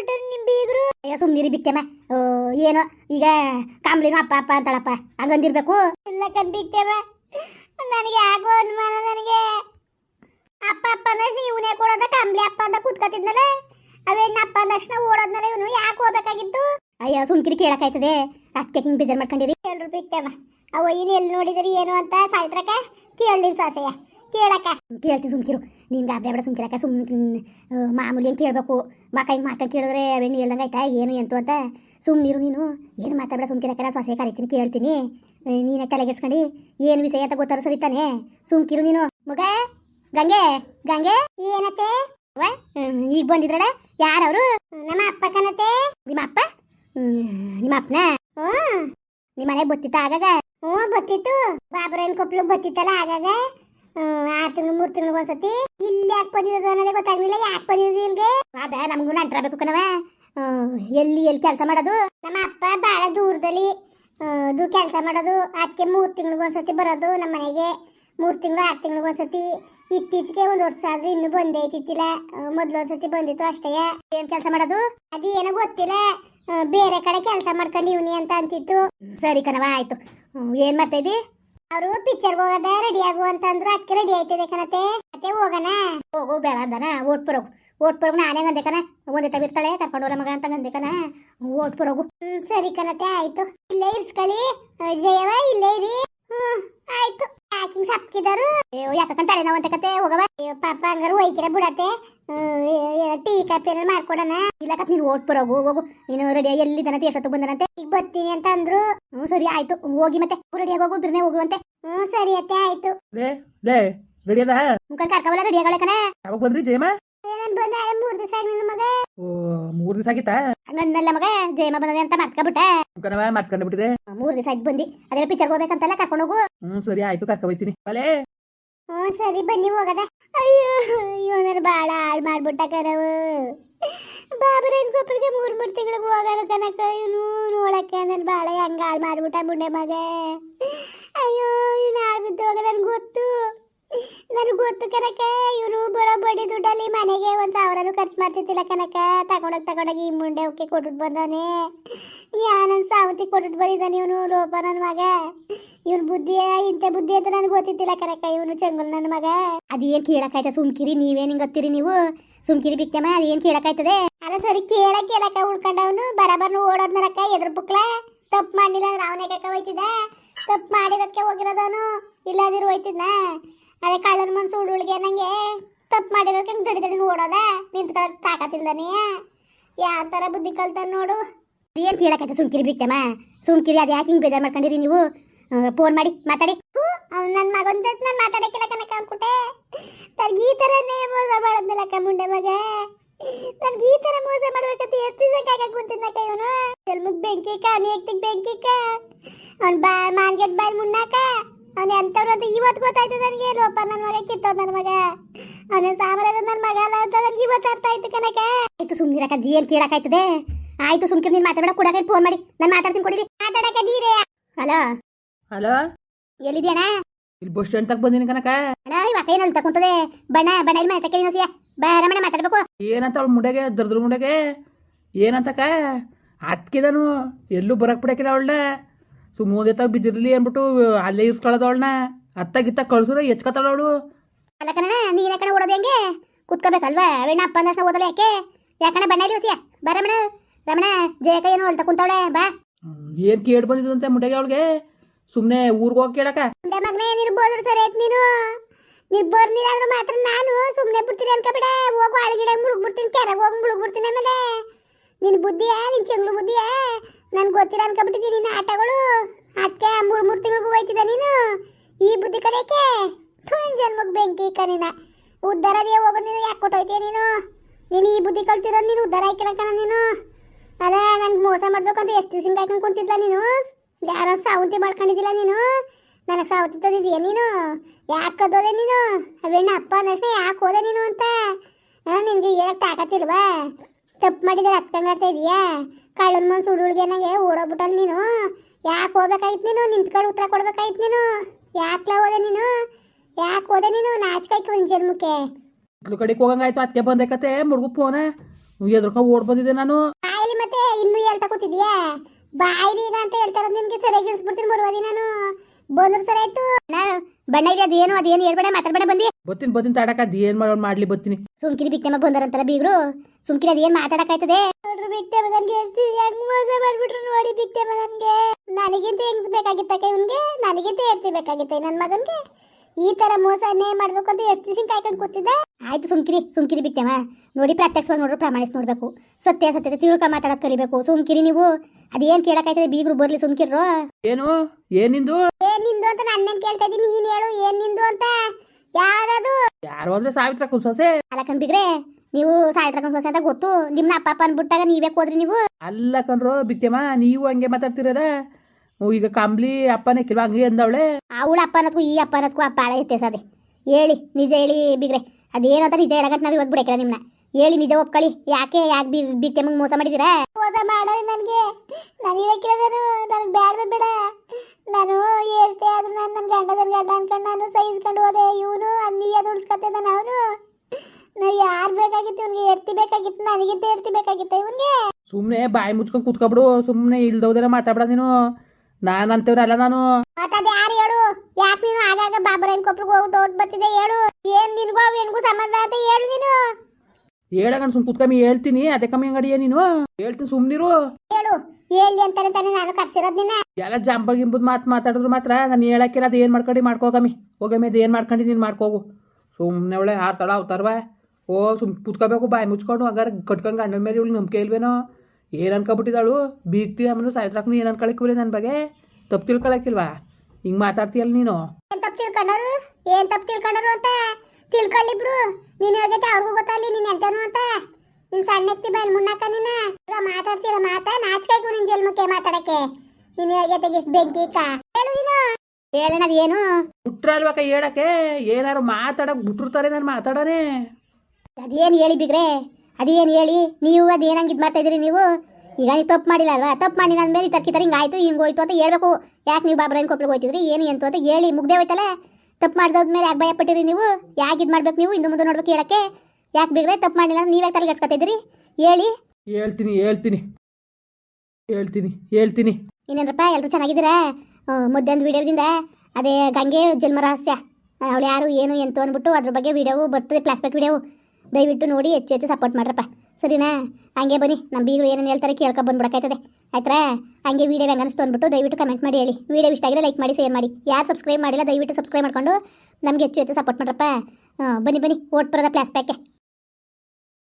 ಮಾಡ್ಬಿಟ್ಟು ನಿಮ್ಮ ಬೀಗರು? ಅಯ್ಯ ಸುಮ್ನಿರಿ ಬಿಕ್ಕೆಮ್ಮ ಏನೋ, ಈಗ ಕಾಂಬ್ಳಿನೂ ಅಪ್ಪ ಅಪ್ಪ ಅಂತಾಳಪ್ಪ. ಹಂಗಂದಿರ್ಬೇಕು? ಇಲ್ಲ ಕಂಡಿದ್ದೇವ ನನಗೆ ಯಾಕೋ ಅನುಮಾನ ನನಗೆ. ಅಪ್ಪ ಅಪ್ಪ ಅಂದ್ರೆ ಇವನೇ ಕೊಡೋದ ಕಂಬ್ಳಿ ಅಪ್ಪ ಅಂತ ಕೂತ್ಕೊತಿದ್ನಲ್ಲ ಅವೇನ ಅಪ್ಪ ತಕ್ಷಣ ಓಡೋದ್ನಲ್ಲ ಇವನು, ಯಾಕೆ ಹೋಗ್ಬೇಕಾಗಿತ್ತು? ಅಯ್ಯೋ ಸುಮ್ಕಿರಿ ಕೇಳಕ್ಕಾಯ್ತದೆ ಅದಕ್ಕೆ ಹಿಂಗೆ ಬೇಜಾರ್ ಮಾಡ್ಕೊಂಡಿರಿ. ಎಲ್ರು ಬಿಟ್ಟವ ಅವ ಏನು ಎಲ್ಲಿ ನೋಡಿದ್ರಿ, ಏನು ಅಂತ ಸಾಯ್ತ್ರಕ ಕೇಳಲಿನ್ ಸಾಸೆಯ. ಕೇಳಕ್ಕ ಕೇಳ್ತೀನಿ ಸುಮ್ಕಿರು ನೀನ್ ಗಾಬರಿ ಬೇಡ ಸುಮ್ಕಿರಕ್ಕ ಸುಮ್ ಮಾಮೂಲಿ ಏನು ಕೇಳಬೇಕು? ಮಕ್ಕ ಹಿಂಗೆ ಕೇಳಿದ್ರೆ ಅವೇನು ಹೇಳ್ದಂಗೆ ಆಯ್ತಾ? ಏನು ಎಂತು ಅಂತ? ಸುಮ್ಮನಿರು ನೀನು. ಏನು ಮಾತಾಡ ಸುಮ್ಕಿರಕ್ಕ ನಾನು ಸೊಸೆ ಕರಿತೀನಿ, ಕೇಳ್ತೀನಿ. ನೀನೇ ತಲೆಗೆಡ್ಸ್ಕೊಂಡು. ಏನು ವಿಷಯ ಅಂತ ಗೊತ್ತಾರ ಸರಿತಾನೆ ಸುಮ್ಕಿರು ನೀನು. ಮಗ, ಗಂಗೆ ಗಂಗೆ. ಏನತ್ತೆ? ಈಗ ಬಂದಿದ್ರಡ ಯಾರವರು? ನಮ್ಮ ಅಪ್ಪ ಕನತೆ ನಿಮ್ಮ ಅಪ್ಪ? ನಿಮ್ಮ ಅಪ್ಪನ? ಹ್ಞೂ. ನಿಮ್ಮ ಮನೆಗೆ ಬತ್ತಿತ್ತ ಆಗಾಗ? ಹ್ಞೂ, ಬತ್ತಿತ್ತು. ಬಾಬ್ರೇನ್ ಕೊಪ್ಪಳು ಬತ್ತಿತ್ತಲ್ಲ ಆಗಾಗ? ಆರು ತಿಂಗಳು ಮೂರು ತಿಂಗಳು ಒಂದ್ಸತಿ. ಇಲ್ಲಿ ಯಾಕೆ ಬಂದಿದ್ದು ಅನ್ನೋದೇ ಗೊತ್ತಾಗ್ಲಿಲ್ಲ ಯಾಕೆ ಬಂದಿದ್ದು ಇಲ್ಲಿಗೆ ಅದ ನಮಗೂ ನಂಟರಬೇಕು ಕಣವ ಎಲ್ಲಿ ಎಲ್ಲಿ ಕೆಲಸ ಮಾಡೋದು? ನಮ್ಮ ಅಪ್ಪ ಭಾಳ ದೂರದಲ್ಲಿ ಅದು ಕೆಲಸ ಮಾಡೋದು. ಅದಕ್ಕೆ ಮೂರು ತಿಂಗಳಿಗೆ ಒಂದ್ಸತಿ ಬರೋದು ನಮ್ಮ ಮನೆಗೆ. ಮೂರು ತಿಂಗಳು ಆರು ತಿಂಗಳಿಗೆ ಒಂದ್ಸತಿ. ಇತ್ತೀಚೆಗೆ ಒಂದು ವರ್ಷ ಆದ್ರೂ ಇನ್ನು ಬಂದೇ ಐತಿತ್ತಿಲ್ಲ ಮೊದ್ಲು ಒಂದ್ಸತಿ ಬಂದಿತ್ತು ಅಷ್ಟೇ. ಏನ್ ಕೆಲಸ ಮಾಡೋದು? ಅದು ಏನೋ ಗೊತ್ತಿಲ್ಲ ಬೇರೆ ಕಡೆ ಕೆಲಸ ಮಾಡ್ಕೊಂಡು ಇವ್ನಿ ಅಂತ ಅಂತಿತ್ತು. ಸರಿ ಕಣವ ಆಯ್ತು. ಏನ್ ಮಾಡ್ತಾ ಇದ್ದಿ? ಅವರು ಪಿಕ್ಚರ್ ಹೋಗದ ರೆಡಿ ಆಗು ಅಂತಂದ್ರು ಅದಕ್ಕೆ ರೆಡಿ ಆಯ್ತದೆ ಕಣತೆ. ಮತ್ತೆ ಹೋಗನ ಹೋಗು ಬೇಡ ಅಂದನ. ಓಟ್ ಪರೋಗು. ಓಟ್ ಪರೋಗು ನಾನೇ ಗಂದೆ ಕಣ. ಒಂದೇ ತಗಿರ್ತಾಳೆ ಕರ್ಕೊಂಡು ಹೋಗೋ ಮಗ ಅಂತ ಗಂದೆ ಕಣ. ಓಟ್ ಪರೋಗು. ಹ್ಮ್ ಸರಿ ಕಣತೆ ಆಯ್ತು. ಇಲ್ಲೇ ಇರ್ಸ್ಕಳಿ. ಜಯವ ಇಲ್ಲೇ ಇರಿ. ಹ್ಮ್ ಆಯ್ತು. ಪ್ಯಾಕಿಂಗ್ ಸಪ್ಕಿದಾರು. ಯಾಕಂತ ಕಂತಾರೆ ನೋವು ಅಂತ ಕತೆ ಹೋಗವ? ಪಾಪ ಹಂಗಾರು ಒಯ್ಕಿರ ಬಿಡತ್ತೆ. ಟೀ ಕಾಫಿ ಎಲ್ಲ ಮಾಡ್ಕೊಡಣ. ಇಲ್ಲ ಕತ್ ನೀನು ಓಟ್ ಬರೋಗು ಹೋಗು ನೀನು ರೆಡಿ ಎಲ್ಲಿ ದನತೆ ಎಷ್ಟೊತ್ತು ಬಂದನಂತೆ? ಈಗ ಬರ್ತೀನಿ ಅಂತ ಅಂದ್ರು ಹ್ಞೂ ಸರಿ ಆಯ್ತು. ಹೋಗಿ ಮತ್ತೆ. ರೆಡಿಯಾಗಿ ಹೋಗು ಬಿರ್ನೆ ಹೋಗುವಂತೆ. ಹ್ಞೂ ಸರಿ ಅತ್ತೆ ಆಯ್ತು. ಲೇ ಲೇ ರೆಡಿ ಅದ? ಮುಖನ್ ಕರ್ಕಬಲ್ಲ ರೆಡಿ ಆಗಳೆ ಕಣ. ಯಾವಾಗ ಬಂದ್ರಿ ಜಯಮ್ಮ? ನಾನು ಬಂದ? ಮೂರು ದಿವಸ ಆಗಿ ನನ್ನ ಮಗ. ಓ ಮೂರು ದಿವಸ ಆಗಿತ್ತಾ? ಹಂಗಂದಲ್ಲ ಮಗ ಜಯಮ್ಮ ಬಂದದೆ ಅಂತ ಮರ್ಕೊಬಿಟ್ಟೆ ಕಣವ ಮರ್ಸ್ಕೊಂಡು ಬಿಟ್ಟಿದೆ. ಮೂರ್ ದಿವಸ ಆಗಿ ಬಂದಿ. ಅದೇ ಪಿಕ್ಚರ್ಗೆ ಹೋಗ್ಬೇಕಂತಲ್ಲ ಕರ್ಕೊಂಡು ಹೋಗು. ಹ್ಞೂ ಸರಿ ಆಯ್ತು ಕರ್ಕ ಹೋಯ್ತೀನಿ. ಹ್ಞೂ ಸರಿ ಬನ್ನಿ ಹೋಗದ. ಅಯ್ಯೋ ಅಯ್ಯೋ ಇವನರು ಬಾಳ ಹಾಳು ಮಾಡ್ಬಿಟ್ಟ ಕರವು ಬಾಬರೇನ್ ಕೊಪ್ಪರಿಗೆ ಮೂರ್ ಮೂರ್ ತಿಂಗಳಿಗೆ ಹೋಗಲ್ಲ ಕನಕ ಇವನು ನೋಡಕ್ಕೆ ನನ್ನ ಬಾಳ ಹೆಂಗ ಹಾಳು ಮಾಡ್ಬಿಟ್ಟ ಬುಂಡೆ ಮಗ. ಅಯ್ಯೋ ಇವ್ನು ಹಾಳು ಬಿದ್ದು ನನ್ಗೆ ಗೊತ್ತು. ನನಗೆ ಗೊತ್ತು ಕನಕ ಇವನು ಬರೋ ಬಡಿ ದುಡ್ಡಲ್ಲಿ ಮನೆಗೆ ಒಂದು ಸಾವಿರನು ಖರ್ಚು ಮಾಡ್ತಿದ್ದಿಲ್ಲ ಕನಕ ತಗೊಂಡೋಗಿ ತಗೊಂಡೋಗಿ ಈ ಮುಂಡೆ ಓಕೆ ಕೊಟ್ಬಿಟ್ಟು ಬಂದಾನೆ. ಯಾನನ್ ಸಾವತಿ ಕೊಟ್ಬಿಟ್ಟು ಬಂದಿದ್ದಾನೆ ಇವನು ಲೋಪ ನನ್ನ ಮಗ. ಇವನು ಬುದ್ಧಿ, ಇಂತೆ ಬುದ್ಧಿ ಅಂತ ನನಗೆ ಗೊತ್ತಿದ್ದಿಲ್ಲ ಕನಕ ಇವನು ಚಂಗುಲ್ ನನ್ನ ಮಗ. ಅದೇನ್ ಕೇಳಕ್ಕಾಯ್ತ? ಸುಮ್ಕಿರಿ ನೀವೇನು ಹಿಂಗೆ ಹತ್ತಿರಿ ನೀವು. ಸುಮ್ಕಿರಿ ಬಿಕ್ತಮ್ಮ ಅದೇನ್ ಕೇಳಕ್ಕಾಯ್ತದೆ? ಅಲ್ಲ ಸರಿ, ಕೇಳ ಕೇಳಕ್ಕ ಉಳ್ಕೊಂಡವನು. ಬರಬರ್ನು ಓಡೋದ್ನರಕ್ಕ ಎದ್ರ ಬುಕ್ಲ ತಪ್ಪು ಮಾಡಿಲ್ಲ ಅಂದ್ರೆ ಅವನೇ ಕಕ್ಕ ಹೋಯ್ತಿದ್ದ? ತಪ್ಪು ಮಾಡಿರೋದಕ್ಕೆ ಹೋಗಿರೋದವನು ಇಲ್ಲದಿರು ಹೋಯ್ತಿದ್ನ? ಅದೇ ಕಳ್ಳನ ಮನ್ಸು ಹುಡುಗಿ ನಂಗೆ ತಪ್ಪು ಮಾಡಿರೋಕೆ ಹಿಂಗ್ ದಡಿ ದಡಿ ಓಡೋದ ನಿಂತ್ಕೊಳ್ಳೋದು ತಾಕತ್ತಿಲ್ದಾನೆ ಯಾವ ಥರ ಬುದ್ಧಿ ಕಲ್ತಾನ ನೋಡು. ಏನ್ ಕೇಳಕ್ಕಾಯ್ತ ಸುಮ್ಕಿರಿ ಬಿಟ್ಟೆಮ್ಮ? ಸುಮ್ಕಿರಿ, ಅದು ಯಾಕೆ ಹಿಂಗ್ ಬೇಜಾರು ಮಾಡ್ಕೊಂಡಿರಿ ನೀವು? ಫೋನ್ ಮಾಡಿ, ಮಾತಾಡಿ. ನನ್ನ ಮಗನ ಜೊತೆ ನಾನು ಮಾತಾಡಕ್ಕಿಲ್ಲ ಕನಕ ತರ ನನಗೆ ಈ ಥರನೇ ಮೋಸ ಮಾಡಿದ್ನಲ್ಲಕ್ಕ ಮುಂಡೆ ಮಗ. ನನಗೆ ಈ ಥರ ಮೋಸ ಮಾಡ್ಬೇಕಂತ ಎಷ್ಟು ದಿವಸಕ್ಕಾಗ ಕುಂತಿದ್ದಕ್ಕ ಇವನು? ಎಲ್ಮುಗ್ ಬೆಂಕಿಕ ಬೆಂಕಿ ಕ ಅವ್ನು ಬಾ ಮಾನ್ಗೆಟ್ ಬಾಯ್ ಮುನ್ನಾಕ ಅವ್ನು ಎಂಥವ್ರು ಅಂತ ಇವತ್ತು ಗೊತ್ತಾಯ್ತು ನನಗೆ. ಲೋಪ ನನ್ನ ಮಗ ಕಿತ್ತೋದ್ ನನ್ನ ಮಗ. ಅವನ ಸಾಮರಾಜ ನನ್ನ ಮಗ ಅಲ್ಲ ಅಂತ ನನಗೆ ಇವತ್ತು ಅರ್ಥ ಆಯ್ತು ಕನಕ ಆಯ್ತು ಸುಮ್ನಿರಕ್ಕ ಜಿ ಏನ್ ಕೇಳಕ್ಕಾಯ್ತದೆ? ಆಯ್ತು ಸುಮ್ಕಿರ್ ನೀನು ಮಾತಾಡ ಕೊಡಕ್ಕೆ ಫೋನ್ ಮಾಡಿ. ನಾನು ಮಾತಾಡ್ತೀನಿ ಕೊಡಿರಿ. ಮಾತಾಡಕ್ಕೆ ನೀರೇ. ಹಲೋ? ಹಲೋ? ಎಲ್ಲಿದ್ಯಾಣ ಇಲ್ಲಿ ಬಸ್ ಸ್ಟ್ಯಾಂಡ್ ತಕ್ ಬಂದಿನಿ ಕನಕ ಅಣ್ಣ ಇವಾಗ ಏನು ತಕೊಂತದೆ ಬಣ್ಣ ಬಣ್ಣ ಇಲ್ಲಿ ಮನೆ ತಕ್ಕ ಸಿಯ ಬರಮಣ ಮಾತಾಡ್ಬೇಕು. ಏನಂತ ಅವಳು ಮುಂಡೆಗೆ ದರ್ದ್ರ ಮುಂಡೆಗೆ? ಏನಂತಕ ಹತ್ಕಿದನು ಎಲ್ಲೂ ಬರಕ್ ಬಿಡಕ್ಕಿಲ್ಲ ಅವಳನ್ನ. ಸುಮ್ಮನೆ ಬಿದ್ದಿರ್ಲಿ ಅಂದ್ಬಿಟ್ಟು ಅಲ್ಲೇ ಇರ್ಸ್ಕೊಳ್ಳೋದು ಅವಳನ್ನ ಅತ್ತ ಗಿತ್ತ ಕಳ್ಸುರ ಎಚ್ಕೊತಾಳವಳು ಅಲ್ಲ ಕಣ ನೀನ್ ಯಾಕಣ ಓಡೋದು ಹೆಂಗೆ ಕುತ್ಕೋಬೇಕಲ್ವಾ ಅವಣ್ಣ ಅಪ್ಪ ಅಂದಷ್ಟು ಓದಲ್ಲ ಯಾಕೆ ಯಾಕಣ ಬಣ್ಣ ಇಲ್ಲಿ ಸಿಯ ಬರಮಣ ರಮಣ ಜಯಕ ಏನು ಅಳ್ತ ಕುಂತವಳೆ ಬಾ ಏನ್ ಕೇಳಿ ಬಂದಿದಂತೆ ಮುಂಡೆಗೆ ಅವಳಿಗೆ ಸುಮ್ಮನೆ ಊರಿಗೆ ಹೋಗಿ ಕೇಳಕ ಮಗನೇ ನೀನು ಬೋದ್ರು ಸರಿ ಆಯ್ತು ನೀನು ನೀ ಅಂದ್ರೆ ಮಾತ್ರ ನಾನು ಸುಮ್ಮನೆ ಬಿಡ್ತೀನಿ ಅನ್ಕೋಬೇಡ ಹೋಗು ಅಳಗಿಡ ಮುಳುಗ್ಬಿಡ್ತೀನಿ ಕೆರೆಗೆ ಹೋಗಿ ಮುಳುಗ್ಬಿಡ್ತೀನಿ ಆಮೇಲೆ ನಿನ್ನ ಬುದ್ಧಿಯಾ ನಿನ್ನ ಚೆಂಗ್ಳು ಬುದ್ಧಿಯಾ ನನ್ಗೆ ಗೊತ್ತಿಲ್ಲ ಅನ್ಕೊಬಿಟ್ಟಿದ್ದೀನಿ ನಿನ್ನ ಆಟಗಳು. ಅದಕ್ಕೆ ಮೂರು ಮೂರು ತಿಂಗಳಿಗೂ ಹೋಯ್ತಿದ್ದ ನೀನು. ಈ ಬುದ್ಧಿ ಕಲಿಯಕ್ಕೆ ತುಂಬ ಜನ್ಮಕ್ಕೆ ಬೆಂಕಿ ಕನಿನ ಉದ್ದಾರದೇ ಹೋಗೋದು ನೀನು ಯಾಕೆ ಕೊಟ್ಟೋಯ್ತೀಯ ನೀನು? ನೀನು ಈ ಬುದ್ಧಿ ಕಲ್ತಿರೋದು ನೀನು ಉದ್ದಾರ ಕಣ ನೀನು. ಅದೇ ನನ್ಗೆ ಮೋಸ ಮಾಡ್ಬೇಕಂತ ಎಷ್ಟು ದಿವಸ ಹಾಕೊಂಡು ಕುಂತಿದ್ಲ ನೀನು? ಯಾರೋ ಸಾವಂತಿ ಮಾಡ್ಕೊಂಡಿದ್ದಿಲ್ಲ ನೀನು? ನನಗೆ ಸಾವತಿ ತಂದಿದೀಯ ನೀನು? ಯಾಕೆ ಕದೋದೆ ನೀನು? ಅವೇನ ಅಪ್ಪ ಅನ್ನಷ್ಟೇ ಯಾಕೆ ಹೋದೆ ನೀನು ಅಂತ? ನಿನಗೆ ಹೇಳಕ್ಕೆ ತಾಕತ್ತಿಲ್ವಾ? ತಪ್ಪು ಮಾಡಿದ್ರೆ ಹತ್ಕೊಂಡಾಡ್ತಾ ಇದೀಯಾ? ಕಳ್ಳನ ಮನ್ ಹುಡುಳಿಗೆ ನನಗೆ ಓಡೋಗ್ಬಿಟ್ಟಲ್ ನೀನು? ಯಾಕೆ ಹೋಗ್ಬೇಕಾಯ್ತು ನೀನು? ನಿಂತ್ಕೊಂಡು ಉತ್ತರ ಕೊಡ್ಬೇಕಾಯ್ತು ನೀನು? ಯಾಕ್ಲ ಹೋದೆ ನೀನು? ಯಾಕೆ ಹೋದೆ ನೀನು? ನಾಚಿಕಾಯ್ತು ಒಂದು ಜನ್ಮಕ್ಕೆ ಕಡೆಗೆ ಹೋಗಂಗಾಯ್ತು ಅದಕ್ಕೆ ಬಂದೆ ಕತೆ ಮುಡುಗು ಫೋನ. ಎದ್ರಕ ಓಡ್ ಬಂದಿದ್ದೆ ನಾನು. ಬಾಯಿಲಿ ಮತ್ತೆ ಇನ್ನು ಹೇಳ್ತಾ ಕೂತಿದ್ಯಾ? ಬಾಯಿಲಿ ಅಂತ ಹೇಳ್ತಾರ ನಿಮ್ಗೆ ಸರಿಯಾಗಿ ಇಳಿಸ್ಬಿಡ್ತೀನಿ ಬರುವಾದಿ ನಾನು. ಬಂದ್ರು ಸರಿ ಆಯ್ತು. ಬಣ್ಣ ಇದೆ ಅದೇನು ಅದೇನು ಹೇಳ್ಬೇಡ ಮಾತಾಡ್ಬೇಡ ಬಂದಿ. ಬತ್ತಿನ ಬತ್ತಿನ ತಡಕ ಅದು ಏನು ಮಾಡೋದು ಮಾಡ್ಲಿ ಬತ್ತಿನಿ. ಸುಮ್ಕಿರಿ ಬಿಕ್ತಮ್ಮ ಬಂದರಂತಲ್ಲ ಬೀಗ್ರು. ಸುಮ್ಕಿರಿ ಅದೇನ್ ಮಾತಾಡಕಾಯ್ತದೆ ನೋಡ್ರಿ ಬಿಕ್ತಮ್ಮ ನನ್ಗೆ ಎಷ್ಟು ಹೆಂಗ್ ಮೋಸ ಮಾಡ್ಬಿಟ್ರು ನೋಡಿ ಬಿಕ್ತಮ್ಮ ನನ್ಗೆ. ನನಗಿಂತ ಹೆಂಗ್ ಬೇಕಾಗಿತ್ತಕ್ಕೆ ಇವ್ನ್ಗೆ? ನನಗಿಂತ ಹೇಳ್ತಿ ಬೇಕಾಗಿತ್ತೆ ನನ್ನ ಮಗನ್ಗೆ? ಈ ತರ ಮೋಸ ಅನ್ಯಾಯ ಮಾಡ್ಬೇಕು ಅಂತ ಎಷ್ಟು ದಿವಸ ಕಾಯ್ಕೊಂಡು ಕೂತಿದ್ದೆ? ಆಯ್ತು ಸುಮ್ಕಿರಿ ಸುಮ್ಕಿರಿ ಬಿಕ್ತಮ್ಮ ನೋಡಿ ಪ್ರತ್ಯಕ್ಷವಾಗಿ ನೋಡ್ರು ಪ್ರಮಾಣಿಸಿ ನೋಡ್ಬೇಕು. ಸತ್ಯ ಸತ್ಯ ತಿಳ್ಕ ಮಾತಾಡಕ್ ಕಲಿಬೇಕು. ಸುಮ್ಕಿರಿ ನೀವು. ಅದೇನ್ ಕೇಳಕಾಯ್ತದೆ ಬೀಗರು ಬರ್ಲಿ ಸುಮ್ಕಿರ್ರೋ. ಏನು? ಏನಿಂದು ಏನ್ ನಿಂದು ಅಂತ ನನ್ನೇನ್ ಕೇಳ್ತಾ ಇದೀನಿ ನೀನ್ ಹೇಳು ಏನ್ ನಿಂದು ಅಂತ. ಯಾರದು? ಯಾರು ಅಂದ್ರೆ ಸಾವಿತ್ರ ಕುಸೋಸೆ. ಅಲ್ಲ ಕಣ್ಬಿಗ್ರೆ ನೀವು ಸಾವಿತ್ರ ಸೊಸೆ ಅಂತ ಗೊತ್ತು. ನಿಮ್ನ ಅಪ್ಪ ಅಪ್ಪ ಅನ್ಬಿಟ್ಟಾಗ ನೀವೇ ಹೋದ್ರಿ ನೀವು. ಅಲ್ಲ ಕಣ್ರೋ ಬಿತ್ತಮ್ಮ ನೀವು ಹಂಗೆ ಮಾತಾಡ್ತಿರದ? ಈಗ ಕಂಬ್ಲಿ ಅಪ್ಪನೇ ಕೆಲವು ಹಂಗೆ ಅಂದವಳೆ. ಅವಳ ಅಪ್ಪ ಅನ್ನೋದಕ್ಕೂ ಈ ಅಪ್ಪ ಅನ್ನೋದಕ್ಕೂ ಅಪ್ಪ ಆಳ ವ್ಯತ್ಯಾಸ ಹೇಳಿ ನಿಜ ಹೇಳಿ ಬಿಗ್ರೆ. ಅದೇನೋ ಅಂತ ನಿಜ ಹೇಳಕಂತ ನಾವು ಇವತ್ತು ಬಿಡಕ್ಕಿಲ್ಲ ನಿಮ್ನ. ಹೇಳಿ ನಿಜ ಒಪ್ಕೊಳ್ಳಿ ಯಾಕೆ? ಯಾಕೆ ಬಿ ಮಗ ಮೋಸ ಮಾಡಿದಿರಾ? ಮೋಸ ಮಾಡೋರಿ ನನಗೆ. ನಾನು ಇರಕ್ಕಿಲ್ಲ ನಾನು ನನಗೆ ಬೇಡ ಬೇಡ. ನಾನು ಹೇಳ್ತೆ ಅದು ನಾನು ನನ್ನ ಗಂಡದ ಗಂಡ ಅನ್ಕೊಂಡು ನಾನು ಸಹಿಸ್ಕೊಂಡು ಹೋದೆ. ಇವನು ಅಲ್ಲಿ ಅದು ಉಳಿಸ್ಕೊತೆ ನಾನು ಅವನು. ನಾ ಯಾರು ಬೇಕಾಗಿತ್ತು ಇವ್ನಿಗೆ? ಎಡ್ತಿ ಬೇಕಾಗಿತ್ತು. ನನಗಿಂತ ಎಡ್ತಿ ಬೇಕಾಗಿತ್ತು ಇವನಿಗೆ? ಸುಮ್ಮನೆ ಬಾಯಿ ಮುಚ್ಕೊಂಡು ಕೂತ್ಕೊಬಿಡು. ಸುಮ್ಮನೆ ಇಲ್ದೋದೆಲ್ಲ ಮಾತಾಡ್ಬೇಡ ನೀನು. ನಾನು ಅಂತೇವ್ರಲ್ಲ ನಾನು. ಮಾತಾಡಿ ಯಾರು ಹೇಳು? ಯಾಕೆ ನೀನು ಆಗಾಗ ಬಾಬರನ್ ಕೊಪ್ಪಳಿಗೆ ಹೋಗ್ಬಿಟ್ಟು ಓಟ್ ಬರ್ತಿದ್ದೆ ಹೇಳು? ಏನ್ ನಿನಗೂ ಅವನಿಗೂ ಸಂಬಂಧ ಅಂತ ಹೇಳು ನೀನು. ಹೇಳಗಣ್ ಸುಮ್ ಕುತ್ಕಮ್ಮಿ ಹೇಳ್ತೀನಿ. ಅದೇ ಕಮ್ಮಿ ಅಂಗಡಿಯ ನೀನು? ಹೇಳ್ತೀನಿ ಸುಮ್ನಿರು ಹೇಳು ಹೇಳಿ ಅಂತಾನೆ ತಾನೆ ನಾನು ಕರ್ಸಿರೋದ್ ನಿನ್ನ. ಎಲ್ಲ ಜಂಬ ಗಿಂಬದ್ ಮಾತು ಮಾತಾಡಿದ್ರು ಮಾತ್ರ. ನಾನು ಹೇಳಕ್ಕಿಲ್ಲ ಅದು ಏನು ಮಾಡ್ಕೊಂಡು ಮಾಡ್ಕೋಗಮ್ಮಿ ಹೋಗಮ್ಮಿ ಅದು ಏನು ಮಾಡ್ಕೊಂಡು ನೀನು ಮಾಡ್ಕೋಗು. ಸುಮ್ಮನೆ ಅವಳೆ ತಳ ಅವತಾರವ. ಓ ಸುಮ್ ಕುತ್ಕೋಬೇಕು ಬಾಯಿ ಮುಚ್ಕೊಂಡು ಹಂಗಾರೆ ಕಟ್ಕೊಂಡು ಗಂಡನ ಮೇಲೆ ಇವಳು ನಂಬಿಕೆ ಇಲ್ವೇನೋ? ಏನು ಅನ್ಕೊಬಿಟ್ಟಿದ್ದಾಳು? ಬೀಗ್ತಿ ಅಮ್ಮನು ಸಾಯ್ತ್ರಾಕ್ ಏನು ಅನ್ಕೊಳಕ್ಕಿಲ್ಲ ನನ್ನ ಬಗ್ಗೆ? ತಪ್ಪು ತಿಳ್ಕೊಳಕ್ಕಿಲ್ವಾ ಹಿಂಗೆ ಮಾತಾಡ್ತೀಯಲ್ಲ ನೀನು. ಏನು ತಪ್ಪು ತಿಳ್ಕೊಂಡರು ಏನು ತಪ್ಪು ತಿಳ್ಕೊಂಡರು ಅಂತ? ತಿಳ್ಕೊಳ್ಳಿ ಬಿಡು. ನೀನು ಹೋಗೈತೆ ಅವ್ರಿಗೂ ಗೊತ್ತಲ್ಲಿ ನೀನು ಎಂತನೋ ಅಂತ. ನೀನು ಸಣ್ಣಕ್ಕೆ ಬಯಲ್ ಮುನ್ನಾಕ ನಿನ್ನ ಈಗ ಮಾತಾಡ್ತೀರ ಮಾತಾ? ನಾಚಿಕಾಯ್ಕು ನಿನ್ ಜಲ್ಮಕ್ಕೆ ಮಾತಾಡಕ್ಕೆ. ನೀನು ಹೋಗೈತೆ ಎಷ್ಟು ಬೆಂಕಿ ಕಾ ಹೇಳು ನೀನು. ಹೇಳೋಣ ಏನು? ಬಿಟ್ರಲ್ವಕ್ಕ ಹೇಳಕ್ಕೆ? ಏನಾರು ಮಾತಾಡಕ್ ಬಿಟ್ಟಿರ್ತಾರೆ ನಾನು ಮಾತಾಡೋನೆ. ಅದೇನು ಹೇಳಿ ಬಿಗ್ರೆ? ಅದೇನು ಹೇಳಿ? ನೀವು ಅದೇನಂಗೆ ಇದು ಮಾಡ್ತಾ ಇದ್ರಿ ನೀವು? ಈಗ ನೀವು ತಪ್ಪು ಮಾಡಿಲ್ಲ ಅಲ್ವಾ? ತಪ್ಪು ಮಾಡಿ ನನ್ನ ಮೇಲೆ ತರ್ಕಿತಾರೆ ಹಿಂಗಾಯ್ತು ಹಿಂಗೆ ಹೋಯ್ತು ಅಂತ ಹೇಳ್ಬೇಕು. ಯಾಕೆ ನೀವು ಬಾಬ್ರನ್ ಕೊಪ್ಪಳಿಗೆ ಹೋಯ್ತಿದ್ರಿ? ಏನು ಎಂತು ಅಂತ ಹೇಳಿ ಮುಗ್ದೆ ಹೋಯ್ತಲ್ಲ? ತಪ್ಪು ಮಾಡಿದ್ಮೇಲೆ ಯಾಕೆ ಭಯ ಪಟ್ಟಿರಿ ನೀವು? ಯಾಕೆ ಇದು ಮಾಡ್ಬೇಕು ನೀವು? ಇಂದು ಮುಂದೆ ನೋಡ್ಬೇಕು ಹೇಳಕ್ಕೆ. ಯಾಕೆ ಬಿಗ್ರೆ ತಪ್ಪು ಮಾಡಿಲ್ಲ ಅಂತ ನೀವೇ ತಲೆಗೆ ಹಚ್ಕೊತಿದ್ದೀರಿ ಹೇಳಿ. ಹೇಳ್ತೀನಿ ಹೇಳ್ತೀನಿ. ಹೇಳ್ತೀನಿ ಹೇಳ್ತೀನಿ. ಇನ್ನೇನ್ರಪ್ಪ ಎಲ್ಲರೂ ಚೆನ್ನಾಗಿದ್ದೀರಾ? ಮಧ್ಯಾಹ್ನದ ವಿಡಿಯೋದಿಂದ ಅದೇ ಗಂಗೆ ಜನ್ಮ ರಹಸ್ಯ. ಅವಳು ಯಾರು ಏನು ಎಂತು ಅಂದ್ಬಿಟ್ಟು ಅದ್ರ ಬಗ್ಗೆ ವೀಡಿಯೋ ಬರ್ತದೆ ಫ್ಲಾಶ್ಬ್ಯಾಕ್ ವೀಡಿಯೋ ದಯವಿಟ್ಟು ನೋಡಿ ಹೆಚ್ಚು ಹೆಚ್ಚು ಸಪೋರ್ಟ್ ಮಾಡ್ರಪ್ಪ. ಸರಿನಾ? ಹಂಗೆ ಬನ್ನಿ ನಮ್ಮ ಬೀಗರು ಏನೇನು ಹೇಳ್ತಾರೆ ಕೇಳ್ಕೊ ಬಂದ್ಬಿಡಕ್ಕಾಯ್ತದೆ. ಆಯ್ತಾ ಹಂಗೆ ವೀಡಿಯೋ ಹೆಂಗೆ ಅನಿಸ್ತು ಅಂದ್ಬಿಟ್ಟು ದಯವಿಟ್ಟು ಕಮೆಂಟ್ ಮಾಡಿ ಹೇಳಿ. ವೀಡಿಯೋ ಇಷ್ಟ ಆಗಿದ್ರೆ ಲೈಕ್ ಮಾಡಿ ಶೇರ್ ಮಾಡಿ. ಯಾರು ಸಬ್ಸ್ಕ್ರೈಬ್ ಮಾಡಿಲ್ಲ ದಯವಿಟ್ಟು ಸಬ್ಸ್ಕ್ರೈಬ್ ಮಾಡ್ಕೊಂಡು ನಮಗೆ ಹೆಚ್ಚು ಹೆಚ್ಚು ಸಪೋರ್ಟ್ ಮಾಡ್ರಪ್ಪ. ಬನ್ನಿ ಬನ್ನಿ ಓಟ್ ಬರೋದ ಫ್ಲಾಶ್ಬ್ಯಾಕೆ